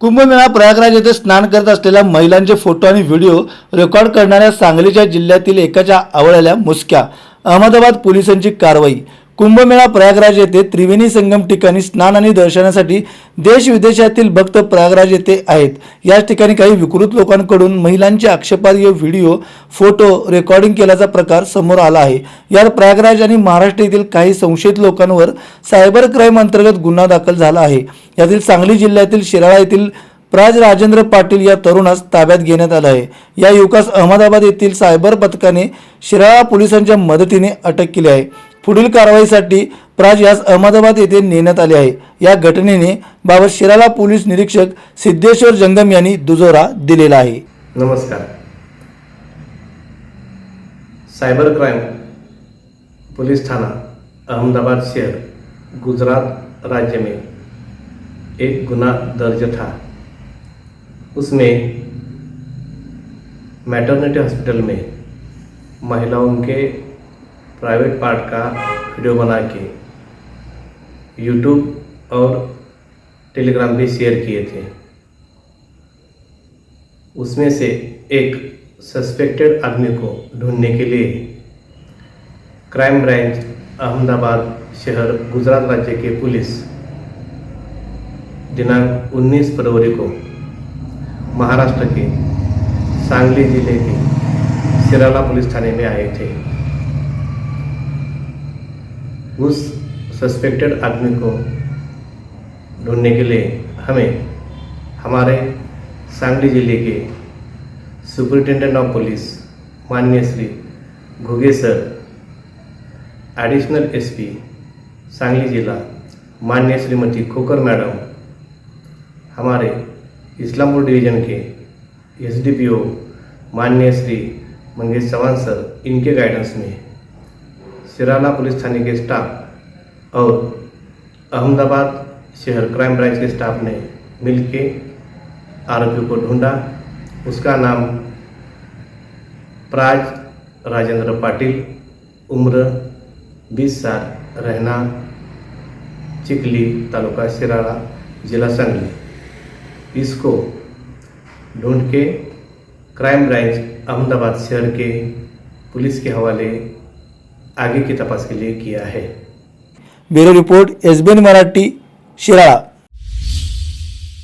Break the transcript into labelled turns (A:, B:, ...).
A: कुंभमेळा प्रयागराज येथे स्नान करत असलेल्या महिलांचे फोटो आणि व्हिडिओ रेकॉर्ड करणाऱ्या सांगलीच्या जिल्ह्यातील एकाच्या आवळल्या मुसक्या. अहमदाबाद पोलिसांची कारवाई. कुंभमेळा प्रयागराज येथे त्रिवेणी संगम ठिकाणी स्नान आणि दर्शनासाठी देश विदेशातील भक्त प्रयागराज येथे आहेत. याच ठिकाणी काही विकृत लोकांकडून महिलांचे आक्षेपार्ह व्हिडिओ फोटो रेकॉर्डिंग केल्याचा प्रकार समोर आला आहे. यात प्रयागराज आणि महाराष्ट्र येथील काही संशयित लोकांवर सायबर क्राईम अंतर्गत गुन्हा दाखल झाला आहे. यातील सांगली जिल्ह्यातील शिराळा येथील प्राज राजेंद्र पाटील या तरुणास ताब्यात घेण्यात आला आहे. या युवकास अहमदाबाद येथील सायबर पथकाने शिराळा पोलिसांच्या मदतीने अटक केली आहे. पुढील कारवाईसाठी प्राज यास अहमदाबाद येथे नेण्यात आले आहे. या घटनेने बाबत शिराला पोलीस निरीक्षक सिद्धेश्वर जंगम यांनी दुजोरा दिलेला आहे.
B: नमस्कार. सायबर क्राईम पोलीस थाना अहमदाबाद शहर गुजरात राज्य में एक गुना दर्ज था. उसमें मैटरनिटी हॉस्पिटल में महिलाओं के प्राइवेट पार्ट का वीडियो बना के यूट्यूब और टेलीग्राम पे शेयर किए थे। उसमें से एक सस्पेक्टेड आदमी को ढूँढने के लिए क्राइम ब्रांच अहमदाबाद शहर, गुजरात राज्य के पुलिस दिनांक 19 फरवरी को महाराष्ट्र के सांगली ज़िले के सिराला पुलिस थाने में आए थे। उस सस्पेक्टेड आदमी को ढूँढने के लिए हमें हमारे सांगली ज़िले के सुपरिटेंडेंट ऑफ़ पुलिस माननीय Shri Ghuge sir additional SP Sangli जिला, माननीय श्रीमती खोकर मैडम, हमारे इस्लामपुर डिवीज़न के एसडीपीओ माननीय श्री मंगेश चौहान सर, इनके गाइडेंस में सिराला पुलिस थाने के स्टाफ और अहमदाबाद शहर क्राइम ब्रांच के स्टाफ ने मिलके आरोपी को ढूंढा। उसका नाम प्राज राजेंद्र पाटिल, उम्र 20 साल, रहना चिकली तालुका सिराड़ा जिला संगली। इसको ढूंढ के क्राइम ब्रांच अहमदाबाद शहर के पुलिस के हवाले आगे की तपास के लिए किया है।
A: Bureau report S Marathi Shirala.